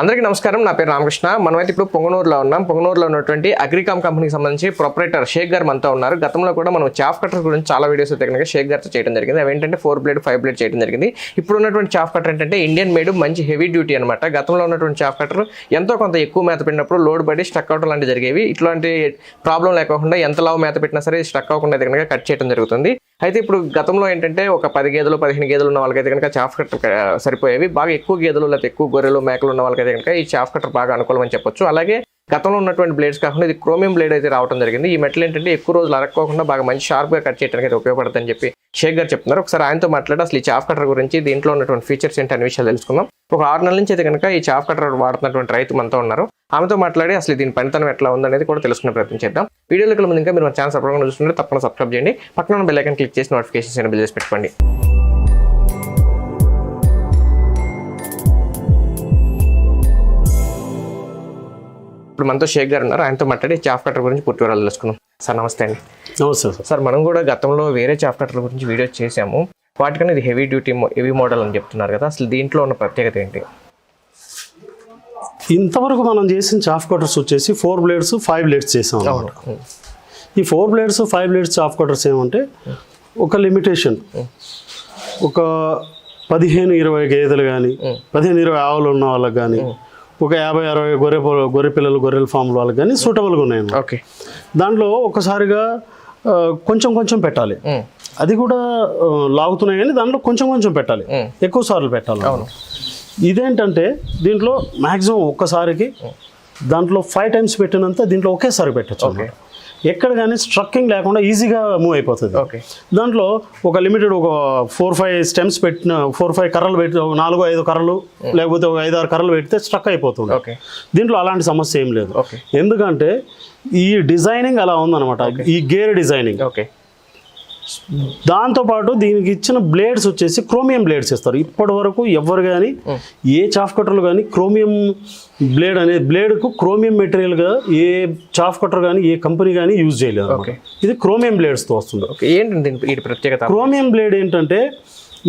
అందరికీ నమస్కారం. నా పేరు రామకృష్ణ. మనమైతే ఇప్పుడు పొంగనూరులో ఉన్నాం. పొంగనూరులో ఉన్నటువంటి అగ్రికామ్ కంపెనీకి సంబంధించి ప్రొపరేటర్ షేక్ గారు మనతో ఉన్నారు. గతంలో కూడా మనం చాఫ్ కట్టర్ గురించి చాలా వీడియోస్ అయితే కనుక షేక్ గారితో చేయడం జరిగింది. అవి ఏంటంటే ఫోర్ బ్లేడ్ ఫైవ్ బ్లేడ్ చేయడం జరిగింది. ఇప్పుడు ఉన్నటువంటి చాఫ్ కట్టర్ ఏంటంటే ఇండియన్ మేడ్ మంచి హెవీ డ్యూటీ అనమాట గతంలో ఉన్నటువంటి చాఫ్ కట్టర్ ఎంతో కొంత ఎక్కువ మేత పెట్టినప్పుడు లోడ్ పడి స్ట్రక్ అవడం లాంటివి జరిగేవి. ఇట్లాంటి ప్రాబ్లం లేకుండా ఎంత లావు మేత పెట్టినా సరే స్ట్రక్ అవ్వకుండా కనుక కట్ చేయడం జరుగుతుంది. అయితే ఇప్పుడు గతంలో ఏంటంటే ఒక పది గేదెలు పదిహేను గేదెలు ఉన్న వాళ్ళకైతే కనుక చాఫ్ కట్టర్ సరిపోయేవి. బాగా ఎక్కువ గేదెలు లేకపోతే ఎక్కువ గొర్రెలు మేకలు ఉన్న వాళ్ళకైతే కనుక ఈ చాఫ్ కట్టర్ బాగా అనుకూలం అని చెప్పొచ్చు. అలాగే గతంలో ఉన్నటువంటి బ్లేడ్స్ కాకుండా ఇది క్రోమియం బ్లేడ్ అయితే రావడం జరిగింది. ఈ మెటల్ ఏంటంటే ఎక్కువ రోజులు అరక్కోకుండా బాగా మంచి షార్ప్గా కట్ చేయడానికి అయితే ఉపయోగపడుతుందని చెప్పి షేక్ గారు చెప్తున్నారు. ఒకసారి ఆయనతో మాట్లాడి అసలు ఈ చాఫ్ కటర్ గురించి దీంట్లో ఉన్నటువంటి ఫీచర్స్ ఏంటి అనే విషయాలు తెలుసుకుందాం. ఒక ఆరు నెలల నుంచి అయితే కనుక ఈ చాఫ్ కటర్ వాడుతున్నటువంటి రైతు మనతో ఉన్నారు. ఆమెతో మాట్లాడి అసలు దీని పనితనం ఎట్లా ఉందనేది కూడా తెలుసుకునే ప్రయత్నం చేద్దాం. వీడియోలకు ముందు ఇంకా మీరు మన ఛానల్ సబ్స్క్రైబ్ చూస్తుంటే తప్పకుండా సబ్స్క్రైబ్ చేయండి. పక్కన ఉన్న బెల్ క్లిక్ చేసి నోటిఫికేషన్స్ ఎనేబుల్ చేసి పెట్టుకోండి. ఇప్పుడు మనతో షేక్ గారు ఉన్నారు. ఆయనతో మాట్లాడి చాఫ్ కట్టర్ గురించి పూర్తి వివరాలు తెలుసుకుందాం. సార్ నమస్తే అండి. నమస్తే సార్. సార్ మనం కూడా గతంలో వేరే చాఫ్ కట్టర్ గురించి వీడియో చేసాము వాటికన్నా ఇది హెవీ డ్యూటీ హెవీ మోడల్ అని చెప్తున్నారు కదా. అసలు దీంట్లో ఉన్న ప్రత్యేకత ఏంటి? ఇంతవరకు మనం చేసిన చాఫ్ కటర్స్ వచ్చేసి ఫోర్ బ్లేడ్స్ ఫైవ్ బ్లేడ్స్ చేసాం. ఈ four blades five blades chaff cutters ఏమంటే ఒక లిమిటేషన్ ఒక పదిహేను ఇరవై గేదెలు కానీ పదిహేను ఇరవై ఆవులు ఉన్న వాళ్ళకి కానీ ఒక యాభై అరవై గొర్రె గొర్రె పిల్లలు గొర్రెల ఫామ్ల వాళ్ళకి కానీ సూటబుల్గా ఉన్నాయి. ఓకే. దాంట్లో ఒకసారిగా కొంచెం కొంచెం పెట్టాలి. అది కూడా లాగుతున్నాయి కానీ దాంట్లో కొంచెం కొంచెం పెట్టాలి. ఎక్కువ సార్లు పెట్టాలి ఇదేంటంటే దీంట్లో మ్యాక్సిమం ఒక్కసారికి దాంట్లో ఫైవ్ టైమ్స్ పెట్టినంత దీంట్లో ఒకేసారి పెట్టచ్చు. ఎక్కడ కానీ స్ట్రక్కింగ్ లేకుండా ఈజీగా మూవ్ అయిపోతుంది. ఓకే. దాంట్లో ఒక లిమిటెడ్ ఒక ఫోర్ ఫైవ్ స్టెమ్స్ పెట్టిన ఫోర్ ఫైవ్ కర్రలు పెట్టి ఒక నాలుగు ఐదు కర్రలు లేకపోతే ఒక ఐదు ఆరు కర్రలు పెడితే స్ట్రక్ అయిపోతుంది. ఓకే. దీంట్లో అలాంటి సమస్య ఏం లేదు. ఓకే. ఎందుకంటే ఈ డిజైనింగ్ అలా ఉందన్నమాట. ఈ గేర్ డిజైనింగ్. ఓకే. దాంతోపాటు దీనికి ఇచ్చిన బ్లేడ్స్ వచ్చేసి క్రోమియం బ్లేడ్స్ ఇస్తారు. ఇప్పటి వరకు ఎవరు కానీ ఏ చాఫ్ కట్టర్లు కానీ క్రోమియం బ్లేడ్ అనే బ్లేడ్కు క్రోమియం మెటీరియల్గా ఏ చాఫ్ కట్టర్ కానీ ఏ కంపెనీ కానీ యూజ్ చేయలేదు. ఇది క్రోమియం బ్లేడ్స్తో వస్తుంది. ఓకే. ఏంటి దీని వీటి ప్రత్యేకత? క్రోమియం బ్లేడ్ ఏంటంటే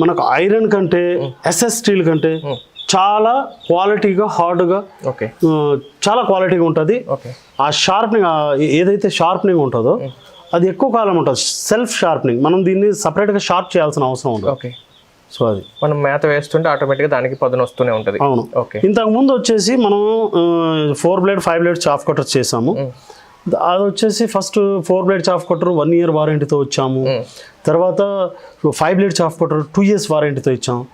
మనకు ఐరన్ కంటే ఎస్ఎస్ స్టీల్ కంటే చాలా క్వాలిటీగా హార్డ్గా ఓకే. చాలా క్వాలిటీగా ఉంటుంది. ఆ షార్ప్నింగ్ ఏదైతే షార్ప్నింగ్ ఉంటుందో అది ఎక్కువ కాలం ఉంటుంది. సెల్ఫ్ షార్ప్నింగ్ మనం దీన్ని సపరేట్గా షార్ప్ చేయాల్సిన అవసరం ఉండదు. ఓకే సో అది. మనం మేత వేస్తుంటే ఆటోమేటిక్గా దానికి పదును వస్తూనే ఉంటుంది. అవును. ఓకే ఇంతకు ముందు వచ్చేసి మనం four blade five blade chaff cutters చేసాము. ద- అది వచ్చేసి first four blade chaff cutter one year వారంటీతో వచ్చాము. తర్వాత five blade chaff cutter two years వారంటీతో ఇచ్చాము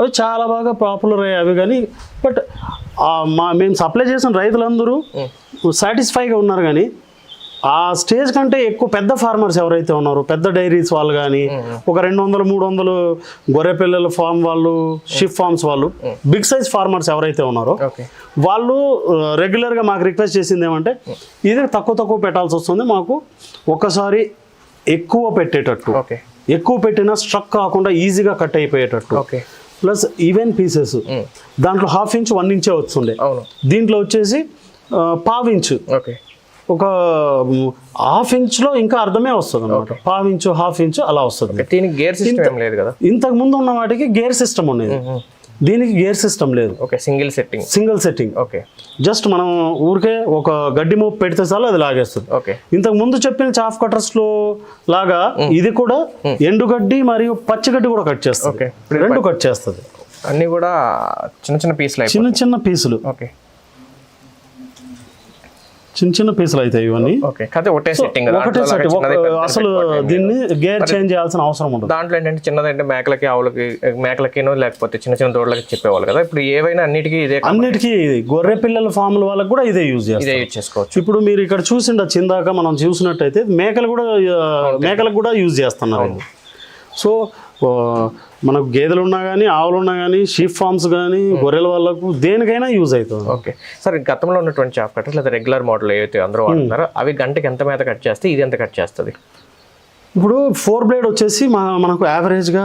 అవి చాలా బాగా పాపులర్ అయ్యాయి కానీ బట్ మా మేము సప్లై చేసిన రైతులందరూ సాటిస్ఫైగా ఉన్నారు కానీ ఆ స్టేజ్ కంటే ఎక్కువ పెద్ద ఫార్మర్స్ ఎవరైతే ఉన్నారో పెద్ద డైరీస్ వాళ్ళు కానీ ఒక రెండు వందలు మూడు వందలు గొర్రె పిల్లల ఫార్మ్ వాళ్ళు షిప్ ఫార్మ్స్ వాళ్ళు బిగ్ సైజ్ ఫార్మర్స్ ఎవరైతే ఉన్నారో వాళ్ళు రెగ్యులర్గా మాకు రిక్వెస్ట్ చేసింది ఏమంటే ఇది తక్కువ తక్కువ పెట్టాల్సి వస్తుంది మాకు ఒకసారి ఎక్కువ పెట్టేటట్టు ఓకే. ఎక్కువ పెట్టినా స్ట్రక్ కాకుండా ఈజీగా కట్ అయిపోయేటట్టు. ఓకే. ప్లస్ ఈవెన్ పీసెస్ దాంట్లో హాఫ్ ఇంచ్ వన్ ఇంచే వస్తుండే. దీంట్లో వచ్చేసి పావు ఇంచు. ఓకే. ఒక హాఫ్ ఇంచ్లో ఇంకా అర్థమే వస్తుంది అనమాట పావు ఇంచు హాఫ్ ఇంచు అలా వస్తుంది. దీనికి గేర్ సిస్టమ్ లేదు కదా? ఇంతకు ముందు ఉన్న వాటికి గేర్ సిస్టమ్ ఉండేది. దీనికి గేర్ సిస్టమ్ లేదు. Okay single setting. Single setting. Okay. Just మనం ఊరికే ఒక గడ్డి మోపు పెడితే చాలు అది లాగేస్తుంది. ఓకే. ఇంతకు ముందు చెప్పిన చాఫ్ కటర్స్లో లాగా ఇది కూడా ఎండుగడ్డి మరియు పచ్చిగడ్డి కూడా కట్ చేస్తుంది. రెండు కట్ చేస్తుంది. అన్నీ కూడా చిన్న చిన్న పీసులు చిన్న చిన్న పీసులు. ఓకే. చిన్న చిన్న పీసులు అవుతాయి ఇవన్నీ. ఒకటే సెట్టింగ్ కదా. ఒకటే దాంట్లో సెట్ అలాగే చిన్నది, పెద్దది అసలు. దీన్ని గేర్ చేంజ్ చేయాల్సిన అవసరం ఉండదు. దాంట్లో ఏంటంటే చిన్నదంటే మేకలకి ఆవులకి మేకలకినో లేకపోతే చిన్న చిన్న దూడలకి చెప్పేవాళ్ళు కదా. ఇప్పుడు ఏవైనా అన్నిటికీ ఇదే అన్నిటికీ ఇది. గొర్రె పిల్లల ఫామ్ల వాళ్ళకి కూడా ఇదే యూజ్ చేస్తారు. ఇదే యూజ్ చేసుకోవచ్చు. ఇప్పుడు మీరు ఇక్కడ చూసిండొచ్చు ఇందాక మనం చూసినట్టయితే మేకలు కూడా మేకలకు కూడా యూజ్ చేస్తున్నారు. సో మనకు గేదెలు ఉన్నా కానీ ఆవులు ఉన్నా కానీ షీప్ ఫార్మ్స్ కానీ గొర్రెల వాళ్ళకు దేనికైనా యూజ్ అవుతుంది. ఓకే. సరే గతంలో ఉన్నటువంటి చాప్ కట్టర్స్ లేదా రెగ్యులర్ మోడల్ ఏవైతే అందరూ వాడుతున్నారో అవి గంటకి ఎంత మేత కట్ చేస్తే ఇది ఎంత కట్ చేస్తుంది? ఇప్పుడు ఫోర్ బ్లేడ్ వచ్చేసి మనకు యావరేజ్గా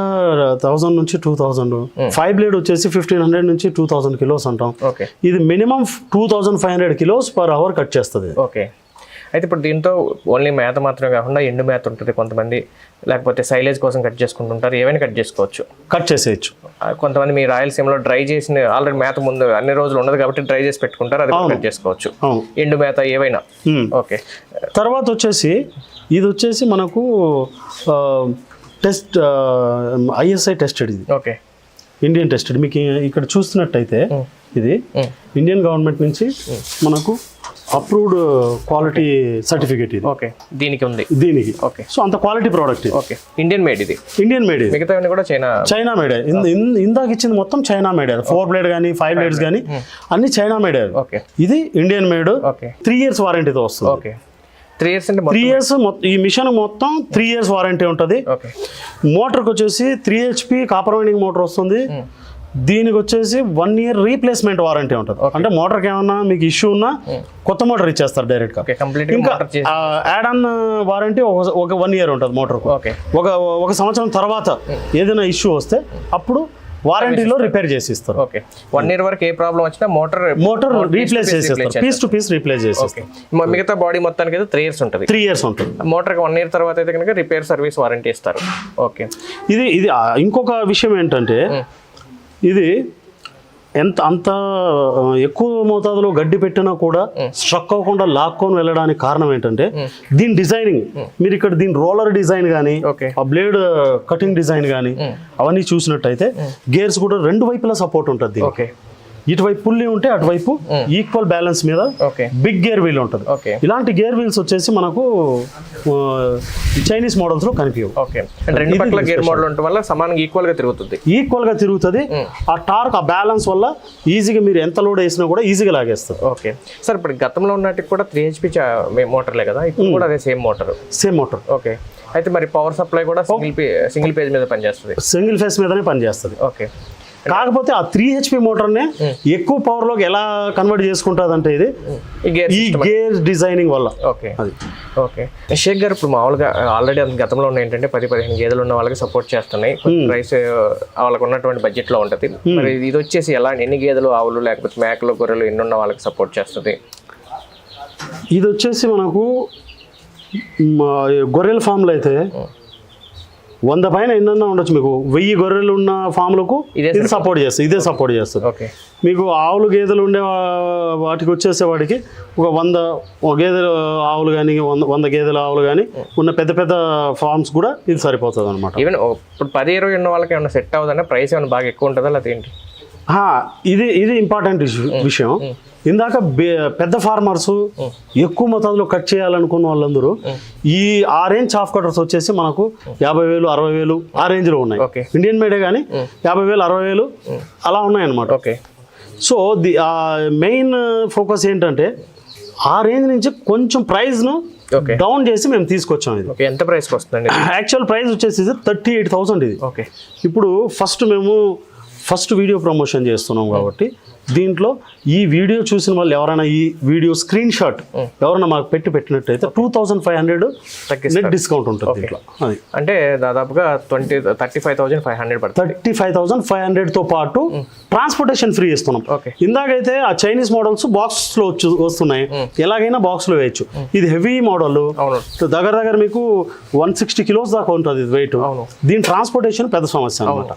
థౌజండ్ నుంచి టూ థౌజండ్ ఫైవ్ బ్లేడ్ వచ్చేసి ఫిఫ్టీన్ హండ్రెడ్ నుంచి టూ థౌజండ్ కిలోస్ అంటాం. ఓకే. ఇది minimum two thousand five hundred kilos per hour cut చేస్తుంది. ఓకే. అయితే ఇప్పుడు దీంతో ఓన్లీ మేత మాత్రమే కాకుండా ఎండు మేత ఉంటుంది కొంతమంది లేకపోతే సైలేజ్ కోసం కట్ చేసుకుంటుంటారు ఏవైనా కట్ చేసుకోవచ్చు. కట్ చేసేయచ్చు. కొంతమంది మీ రాయలసీమలో డ్రై చేసిన ఆల్రెడీ మేత ముందు అన్ని రోజులు ఉండదు కాబట్టి డ్రై చేసి పెట్టుకుంటారు అది కట్ చేసుకోవచ్చు. ఎండు మేత ఏవైనా. ఓకే తర్వాత వచ్చేసి ఇది వచ్చేసి మనకు టెస్ట్ ఐఎస్ఐ టెస్టెడ్ ఇది. ఓకే ఇండియన్ టెస్టెడ్ మీకు ఇక్కడ చూస్తున్నట్టయితే ఇది. ఇండియన్ గవర్నమెంట్ నుంచి మనకు అప్రూవ్డ్ క్వాలిటీ సర్టిఫికేట్ ఇది. ఓకే దీనికి ఉంది. దీనికి. ఓకే సో అంత క్వాలిటీ ప్రోడక్ట్ ఇది. ఓకే ఇండియన్ మేడ్ ఇది. ఇండియన్ మేడ్ ఇది. మిగతావన్నీ కూడా చైనా చైనా మేడ్ ఇందాక ఇచ్చింది మొత్తం చైనా మేడ్ ఫోర్ బ్లేడ్ కానీ ఫైవ్ బ్లేడ్స్ కానీ అన్ని చైనా మేడ్ ఓకే ఇది Indian made okay three years వారంటీతో వస్తుంది. ఓకే త్రీ ఇయర్స్ అంటే త్రీ ఇయర్స్ ఈ మిషన్ మొత్తం త్రీ ఇయర్స్ వారంటీ ఉంటుంది. ఓకే మోటార్కి వచ్చేసి three HP copper winding motor వస్తుంది. దీనికి వచ్చేసి వన్ ఇయర్ రీప్లేస్మెంట్ వారంటీ ఉంటుంది అంటే మోటార్కి ఏమన్నా మీకు ఇష్యూ ఉన్నా కొత్త మోటార్ ఇచ్చేస్తారు డైరెక్ట్గా ఇంకా మోటార్ చేసి యాడ్ ఆన్ వారంటీ ఒక వన్ ఇయర్ ఉంటుంది మోటార్కు ఓకే ఒక ఒక సంవత్సరం తర్వాత ఏదైనా ఇష్యూ వస్తే అప్పుడు వారంటీలో రిపేర్ చేసి ఇస్తారు ఓకే వన్ ఇయర్ వరకు ఏ ప్రాబ్లం వచ్చినా మోటార్ మోటార్ రీప్లేస్ చేసేస్తారు. పీస్ టు పీస్ రీప్లేస్ చేసేస్తారు. మిగతా బాడీ మొత్తానికి అయితే త్రీ ఇయర్స్ ఉంటుంది. త్రీ ఇయర్స్ ఉంటుంది. మోటార్కి వన్ ఇయర్ తర్వాత అయితే కనుక రిపేర్ సర్వీస్ వారంటీ ఇస్తారు. ఓకే ఇది ఇది ఇంకొక విషయం ఏంటంటే ఇది ఎంత అంత ఎక్కువ మోతాదులో గడ్డి పెట్టినా కూడా స్ట్రక్ అవ్వకుండా లాక్కొని వెళ్ళడానికి కారణం ఏంటంటే దీని డిజైనింగ్. మీరు ఇక్కడ దీని రోలర్ డిజైన్ కానీ ఆ బ్లేడ్ కటింగ్ డిజైన్ కానీ అవన్నీ చూసినట్టయితే గేర్స్ కూడా రెండు వైపులా సపోర్ట్ ఉంటుంది ఇటువైపు పుల్లి ఉంటే అటువైపు ఈక్వల్ బ్యాలెన్స్ మీద బిగ్ గేర్ వీల్ ఉంటుంది. ఇలాంటి గేర్ వీల్స్ వచ్చేసి మనకు చైనీస్ మోడల్స్లో కనిపించవు. రెండు పక్కల గేర్. మోడల్ ఉండటం వల్ల సమానంగా ఈక్వల్గా తిరుగుతుంది. ఈక్వల్గా తిరుగుతుంది. ఆ టార్క్ ఆ బ్యాలెన్స్ వల్ల ఈజీగా మీరు ఎంత లోడ్ వేసినా కూడా ఈజీగా లాగేస్తారు ఓకే. సార్ ఇప్పుడు గతంలో ఉన్నట్టు కూడా త్రీ హెచ్పి మోటార్లే కదా? ఇప్పుడు కూడా అదే same motor same motor okay. అయితే మరి పవర్ సప్లై కూడా సింగిల్ పే సింగిల్ పేజ్ మీద పనిచేస్తుంది. సింగిల్ ఫేస్ మీదనే పనిచేస్తుంది. ఓకే. కాకపోతే ఆ త్రీ హెచ్పి మోటార్నే ఎక్కువ పవర్లోకి ఎలా కన్వర్ట్ చేసుకుంటుంది అంటే ఇది ఈ గేర్ డిజైనింగ్ వల్ల. ఓకే అది. ఓకే షేక్ గారు ఇప్పుడు మామూలుగా ఆల్రెడీ గతంలో ఉన్న ఏంటంటే పది పదిహేను గేదెలు ఉన్న వాళ్ళకి సపోర్ట్ చేస్తున్నాయి. ప్రైస్ వాళ్ళకి ఉన్నటువంటి బడ్జెట్లో ఉంటుంది మరి ఇది వచ్చేసి ఎలా ఎన్ని గేదెలు ఆవులు లేకపోతే మేకలు గొర్రెలు ఎన్ని ఉన్న వాళ్ళకి సపోర్ట్ చేస్తుంది? ఇది వచ్చేసి మనకు గొర్రెల ఫామ్లో అయితే వంద పైన ఎన్నన్నా ఉండొచ్చు మీకు. వెయ్యి గొర్రెలు ఉన్న ఫామ్లకు ఇదే ఇది సపోర్ట్ చేస్తుంది ఇదే సపోర్ట్ చేస్తుంది. ఓకే మీకు ఆవులు గేదెలు ఉండే వాటికి వచ్చేసే వాటికి ఒక వంద ఒక గేదెలు ఆవులు కానీ వంద వంద గేదెల ఆవులు కానీ ఉన్న పెద్ద పెద్ద ఫార్మ్స్ కూడా ఇది సరిపోతుంది అనమాట ఈవెన్ ఇప్పుడు పది ఇరవై ఉన్న వాళ్ళకి ఏమైనా సెట్ అవుతుందంటే ప్రైస్ ఏమైనా బాగా ఎక్కువ ఉంటుందా? లేకపోతే ఏంటి? ఇది ఇది ఇంపార్టెంట్ విషయం. ఇందాక పెద్ద ఫార్మర్స్ ఎక్కువ మొత్తంలో కట్ చేయాలనుకున్న వాళ్ళందరూ ఈ ఆ రేంజ్ చాఫ్ కటర్స్ వచ్చేసి మనకు యాభై వేలు అరవై వేలు ఆ రేంజ్లో ఉన్నాయి. ఇండియన్ మేడే కానీ యాభై వేలు అరవై వేలు అలా ఉన్నాయన్నమాట. Okay. So the main focus ఏంటంటే ఆ రేంజ్ నుంచి కొంచెం ప్రైస్ను డౌన్ చేసి మేము తీసుకొచ్చాం ఇది. ఎంత ప్రైస్కి వస్తుందండి? యాక్చువల్ ప్రైస్ వచ్చేసి థర్టీ ఎయిట్ థౌసండ్ ఇది. ఓకే. ఇప్పుడు ఫస్ట్ మేము ఫస్ట్ వీడియో ప్రమోషన్ చేస్తున్నాం కాబట్టి దీంట్లో ఈ వీడియో చూసిన వాళ్ళు ఎవరైనా ఈ వీడియో స్క్రీన్ షాట్ ఎవరైనా మాకు పెట్టి పెట్టినట్టయితే two thousand five hundred net discount ఉంటుంది దీంట్లో. అది. అంటే దాదాపుగా twenty thirty five thousand five hundred పడుతుంది. థర్టీ ఫైవ్ థౌసండ్ ఫైవ్ హండ్రెడ్తో పాటు ట్రాన్స్పోర్టేషన్ ఫ్రీ ఇస్తున్నాం. ఓకే. ఇందాకైతే ఆ చైనీస్ మోడల్స్ బాక్స్లో వచ్చి వస్తున్నాయి. ఎలాగైనా బాక్స్లో వేయచ్చు ఇది హెవీ మోడల్. దగ్గర దగ్గర మీకు వన్ సిక్స్టీ కిలోస్ దాకా ఉంటుంది ఇది వెయిట్. దీని ట్రాన్స్పోర్టేషన్ పెద్ద సమస్య అనమాట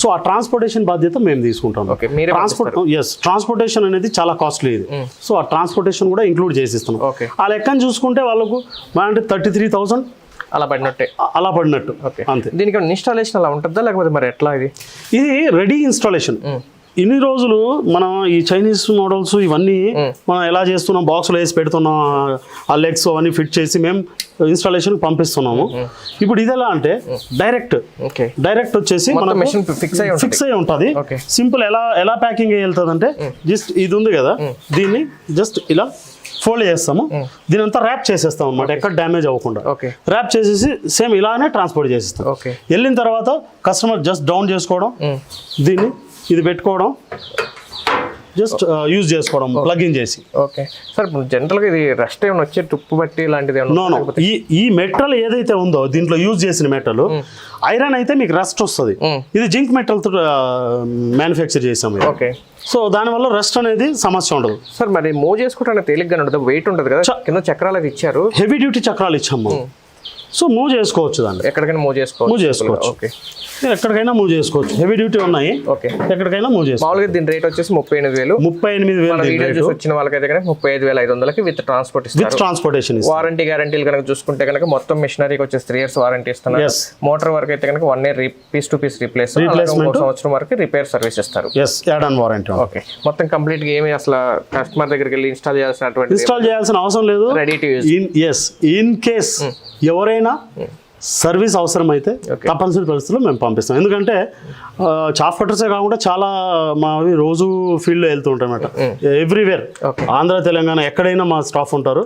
సో ఆ ట్రాన్స్పోర్టేషన్ బాధ్యత మేము తీసుకుంటాం ట్రాన్స్పోర్ట్ ఎస్ ట్రాన్స్పోర్టేషన్ అనేది చాలా కాస్ట్లీ ఇది. సో ఆ ట్రాన్స్పోర్టేషన్ కూడా ఇంక్లూడ్ చేసిస్తున్నాం. ఆ లెక్కను చూసుకుంటే వాళ్ళకు అంటే థర్టీ త్రీ థౌసండ్ అలా పడినట్టే. అలా పడినట్టు. అంతే. దీనికి ఇన్స్టాలేషన్ అలా ఉంటుందా? లేకపోతే మరి ఎట్లా ఇది? ఇది రెడీ ఇన్స్టాలేషన్ ఇన్ని రోజులు మనం ఈ చైనీస్ మోడల్స్ ఇవన్నీ మనం ఎలా చేస్తున్నాం? బాక్స్లో వేసి పెడుతున్నాం ఆ లెగ్స్ అవన్నీ ఫిట్ చేసి మేము ఇన్స్టాలేషన్ పంపిస్తున్నాము. ఇప్పుడు ఇది ఎలా అంటే డైరెక్ట్ డైరెక్ట్ వచ్చేసి machine fix అయి. ఫిక్స్ అయి ఉంటుంది. సింపుల్ ఎలా ఎలా ప్యాకింగ్ వెళ్తుంది అంటే జస్ట్ ఇది ఉంది కదా దీన్ని జస్ట్ ఇలా ఫోల్డ్ చేస్తాము దీని అంతా ర్యాప్ చేసేస్తాం అనమాట ఎక్కడ డ్యామేజ్ అవ్వకుండా. ర్యాప్ చేసేసి సేమ్ ఇలానే ట్రాన్స్పోర్ట్ చేసేస్తాం. వెళ్ళిన తర్వాత కస్టమర్ జస్ట్ డౌన్ చేసుకోవడం. దీన్ని ఇది పెట్టుకోవడం జస్ట్ యూజ్ చేసుకోవడం ప్లగ్ ఇన్ చేసి. ఓకే సార్ జనరల్గా ఇది రస్ట్ ఏమైనా వచ్చే తుప్పు బట్టి లాంటిది ఏమైనా నో ఈ ఈ మెటల్ ఏదైతే ఉందో దీంట్లో యూజ్ చేసిన మెటల్ ఐరన్ అయితే మీకు రస్ట్ వస్తుంది. Mm. ఇది జింక్ మెటల్తో మ్యానుఫ్యాక్చర్ చేసాం ఇది. ఓకే సో దానివల్ల రస్ట్ అనేది సమస్య ఉండదు. సార్ మరి మూవ్ చేసుకోవడానికి తేలిగ్గా ఉంటుంది. వెయిట్ ఉంటుంది కదా. కింద చక్రాలు అది ఇచ్చారు. హెవీ డ్యూటీ చక్రాలు ఇచ్చాము సో మూవ్ చేసుకోవచ్చు దాన్ని. ఎక్కడికైనా మూవ్ చేసుకోవచ్చు. మూవ్ చేసుకోవచ్చు. ఓకే ఎక్కడికైనా మూవ్ చేసుకోవచ్చు. హెవీ డ్యూటీ ఉన్నాయి. ఓకే. ఎక్కడికైనా మూవ్ చేసుకోవచ్చు. మామూలుగా దీని రేట్ వచ్చేసి ముప్పై ఎనిమిది వేలు. ముప్పై ఎనిమిది వేలు వచ్చిన వాళ్ళకైతే కనుక ముప్పై ఐదు వేల ఐదు వందలకి with transport with transportation warranty గ్యారంటీలు కనుక చూసుకుంటే కనుక మొత్తం మిషనరీకి వచ్చేసి త్రీ ఇయర్స్ వారంటీ ఇస్తున్నారు. మోటార్ వరకు అయితే కనుక one year piece to piece replace Replacement. సంవత్సరం వరకు రిపేర్ సర్వీస్ ఇస్తారు. Yes add on warranty okay మొత్తం కంప్లీట్గా ఏమి అసలు కస్టమర్ దగ్గరికి వెళ్ళి ఇన్స్టాల్ చేయాల్సినటువంటి ఇన్స్టాల్ చేయాల్సిన అవసరం లేదు. రెడీ టు యూజ్ ఇన్ ఎస్ ఇన్ కేస్ ఎవరైనా సర్వీస్ అవసరం అయితే Okay. తప్పనిసరి పరిస్థితుల్లో మేము పంపిస్తాం. ఎందుకంటే చాఫ్ కట్టర్సే కాకుండా చాలా మావి రోజు ఫీల్డ్లో వెళ్తూ ఉంటాయి అన్నమాట. ఎవ్రీవేర్. ఆంధ్ర తెలంగాణ ఎక్కడైనా మా స్టాఫ్ ఉంటారు.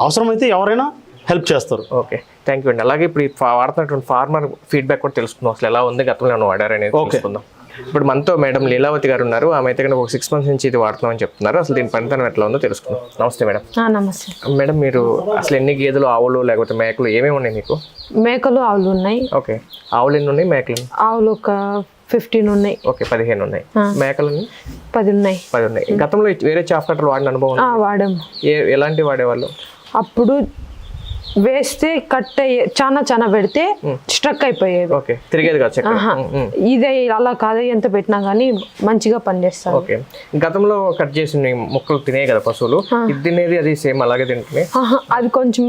అవసరమైతే ఎవరైనా హెల్ప్ చేస్తారు. ఓకే. థ్యాంక్ యూ అండి. అలాగే ఇప్పుడు వాడుతున్నటువంటి ఫార్మర్ ఫీడ్బ్యాక్ కూడా తెలుసుకుందాం. అసలు ఎలా ఉంది గతంలో వాడారనేది. తెలుసుకుందాం. ఇప్పుడు మనతో మేడం లీలావతి గారు ఉన్నారు. ఆమె అయితే కనుక ఒక సిక్స్ మంత్స్ నుంచి ఇది వాడుతున్నామని చెప్తున్నారు. అసలు దీని పనితనం ఎట్లా ఉందో తెలుసుకుందాం. నమస్తే మేడం. నమస్తే. మేడం మీరు అసలు ఎన్ని గేదెలు ఆవులు లేకపోతే మేకలు ఏమేమి ఉన్నాయి మీకు? మేకలు ఆవులు ఉన్నాయి. ఓకే. ఆవులు ఎన్ని ఉన్నాయి మేకలు? ఆవులు ఒక ఫిఫ్టీన్ ఉన్నాయి. ఓకే పదిహేను ఉన్నాయి. మేకలు? పది ఉన్నాయి. పది ఉన్నాయి. గతంలో వేరే చాఫ్ కట్టలు వాడిన అనుభవం వాడాము. ఏ ఎలాంటి వాడేవాళ్ళు? అప్పుడు వేస్తే కట్ అయ్యే చాలా చాలా పెడితే స్ట్రక్ అయిపోయేవి ఓకే తిరిగేది కాదు. ఇదే అలా కాదు ఎంత పెట్టినా కానీ మంచిగా పనిచేస్తారు ఓకే. గతంలో కట్ చేసిన ముక్కలు తినే కదా పశువులు. ఇది తినేది అది సేమ్ అలాగే ఆహా, అది కొంచెం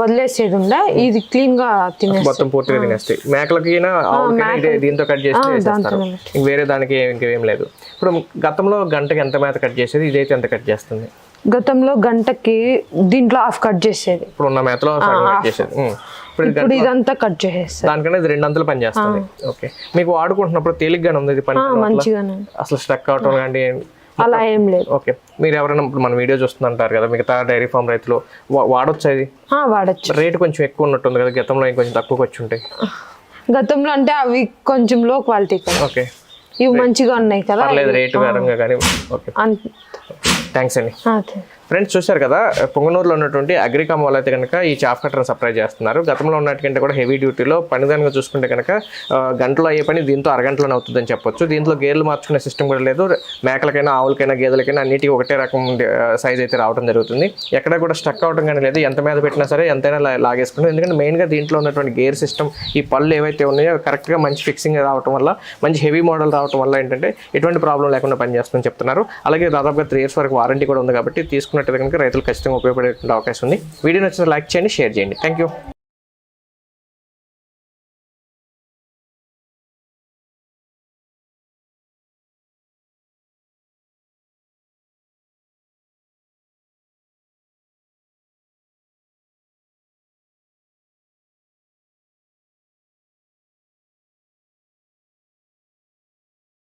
వదిలేసేది ఉండే ఇది క్లీన్గా తినేస్తారు మొత్తం పూర్తిగా తినేస్తాయి. మేకలకి దీంతో కట్ చేసి వేరే దానికి ఇంకేం లేదు. ఇప్పుడు గతంలో గంటకి ఎంత మేత కట్ చేసేది ఇదైతే ఎంత కట్ చేస్తుంది? గతంలో గంటకి దీంట్లో హాఫ్ కట్ చేసేది. ఇప్పుడు ఉన్న మేతలో కట్ చేసేది. ఇప్పుడు ఇది ఇప్పుడు ఇదంతా కట్ చేసేస్తారు. దానికన్నా ఇది రెండు అంతలు పని చేస్తుంది ఓకే. మీకు వాడుకుంటున్నప్పుడు తేలిగ్గానే ఉంది ఇది పని మంచిగానే అసలు స్ట్రక్ అవటం కానీ అలా ఏం లేదు. ఓకే. మీరు ఎవరైనా ఇప్పుడు మన వీడియో చూస్తుంటారు కదా మిగతా డైరీ ఫామ్ రైతులు వాడొచ్చా ఇది? ఆ, వాడచ్చు. రేట్ కొంచెం ఎక్కువ ఉన్నట్టుంది కదా గతంలో ఇంకొంచెం తక్కువకి వచ్చి ఉంటాయి గతంలో అంటే అవి కొంచెం లో క్వాలిటీ ఓకే. ఇవి మంచిగా ఉన్నాయి కదా రేటు పరంగా కానీ ఓకే. అంత థ్యాంక్స్ అండి ఓకే ఫ్రెండ్స్ చూశారు కదా పొంగనూరులో ఉన్నటువంటి అగ్రికామ్ వాళ్ళు అయితే కనుక ఈ చాఫ్ కట్టర్ని సప్లై చేస్తున్నారు. గతంలో ఉన్నట్టుకంటే కూడా హెవీ డ్యూటీలో పనిదానిగా చూసుకుంటే కనుక గంటలో అయ్యే పని దీంతో అరగంటలోనే అవుతుందని చెప్పొచ్చు. దీంట్లో గేర్లు మార్చుకునే సిస్టమ్ కూడా లేదు. మేకలకైనా ఆవులకైనా గేదెలకైనా అన్నిటికీ ఒకటే రకం సైజ్ అయితే రావడం జరుగుతుంది. ఎక్కడ కూడా స్టక్ అవడం కానీ లేదు. ఎంత మీద పెట్టినా సరే ఎంతైనా లాగేసుకుంటుంది ఎందుకంటే మెయిన్గా దీంట్లో ఉన్నటువంటి గేర్ సిస్టమ్ ఈ పళ్ళు ఏవైతే ఉన్నాయో కరెక్ట్గా మంచి ఫిక్సింగ్ రావడం వల్ల మంచి హెవీ మోడల్ రావడం వల్ల ఏంటంటే ఎటువంటి ప్రాబ్లం లేకుండా పనిచేస్తుందని చెప్తున్నారు. అలాగే దాదాపుగా త్రీ ఇయర్స్ వరకు వారంటీ కూడా ఉంది కాబట్టి తీసుకున్నట్టు కనుక రైతులు ఖచ్చితంగా ఉపయోగపడే అవకాశం ఉంది. వీడియో నచ్చిన లైక్ చేయండి షేర్ చేయండి. Thank you